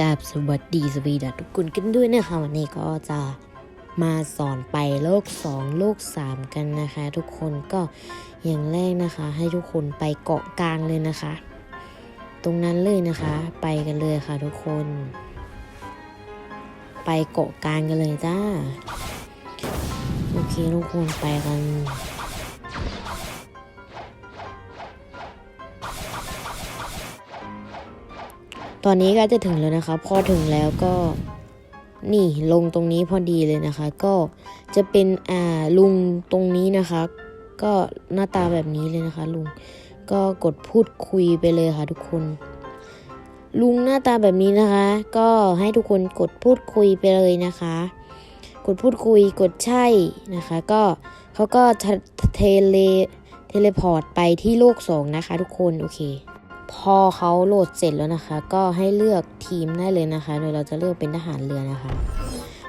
กราบสวัสดีสวีดัสทุกคนกันด้วยนะคะวันนี้ก็จะมาสอนไปโลก 2 โลก 3 กันนะคะ ทุกคนก็อย่างแรกนะคะ ให้ทุกคนไปเกาะกลางเลยนะคะ ตรงนั้นเลยนะคะ ไปกันเลยค่ะทุกคน ไปเกาะกลางกันเลยจ้า โอเคทุกคนไปกัน ตอนนี้ก็จะถึงแล้วนะคะพอถึงแล้วก็นี่ลงตรงนี้พอดีเลยนะคะ ก็จะเป็นอ่าลุงตรงนี้นะคะ ก็หน้าตาแบบนี้เลยนะคะลุงก็กดพูดคุยไปเลยค่ะทุกคน ลุงหน้าตาแบบนี้นะคะ ก็ให้ทุกคนกดพูดคุยไปเลยนะคะ กดพูดคุยกดใช่นะคะ ก็เขาก็เทเลเทเลพอร์ตไปที่โลกสองนะคะ ทุกคนโอเค พอเขาโหลดเสร็จแล้วนะคะ ก็ให้เลือกทีมได้เลยนะคะ โดยเราจะเลือกเป็นทหารเรือนะคะ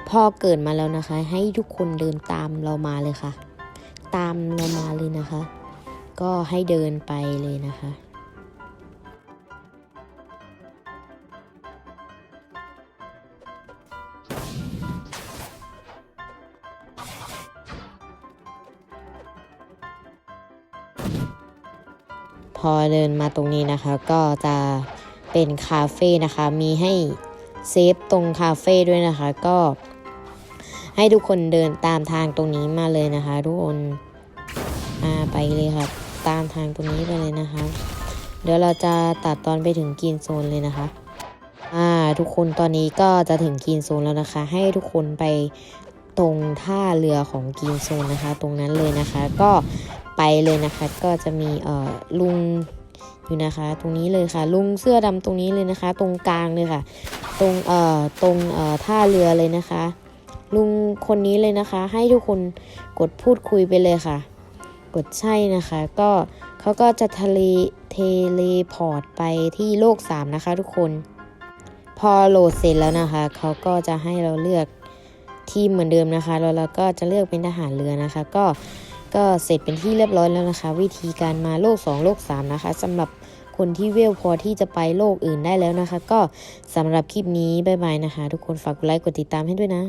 พอเกิดมาแล้วนะคะ ให้ทุกคนเดินตามเรามาเลยค่ะ ตามเรามาเลยนะคะ ก็ให้เดินไปเลยนะคะ อเดินมาตรงนี้นะคะ ก็จะเป็นคาเฟ่นะคะ มีให้เซฟตรงคาเฟ่ด้วยนะคะ ก็ให้ทุกคนเดินตามทางตรงนี้มาเลยนะคะ ทุกคนอ่าไปเลยค่ะตามทางตรงนี้ไปเลยนะคะ เดี๋ยวเราจะตัดตอนไปถึงกรีนโซนเลยนะคะอ่าทุกคนตอนนี้ก็จะถึงกรีนโซนแล้วนะคะ ให้ทุกคนไป ตรงท่าเรือของกีนโซนนะคะ ตรงนั้นเลยนะคะ ก็ไปเลยนะคะก็จะมีเอ่อลุงอยู่นะคะ ตรงนี้เลยค่ะ ลุงเสื้อดำตรงนี้เลยนะคะ ตรงกลางเลยค่ะ ตรงเอ่อตรงเอ่อท่าเรือเลยนะคะ ลุงคนนี้เลยนะคะ ให้ทุกคนกดพูดคุยไปเลยค่ะ กดใช่นะคะ ก็เขาก็จะทะเลเทเลพอร์ตไปที่โลก 3 นะคะ ทุกคน พอโหลดเสร็จแล้วนะคะเขาก็จะให้เราเลือก ทีมเหมือนเดิมนะคะแล้วเราก็จะเลือกเป็นทหารเรือนะคะ ก็ก็เสร็จเป็นที่เรียบร้อยแล้วนะคะ วิธีการมาโลก 2 โลก 3 นะคะสำหรับคนที่เวลพอที่จะไปโลกอื่นได้แล้วนะคะ ก็สำหรับคลิปนี้ บ๊ายบายนะคะ ทุกคนฝากกดไลค์กดติดตามให้ด้วยนะ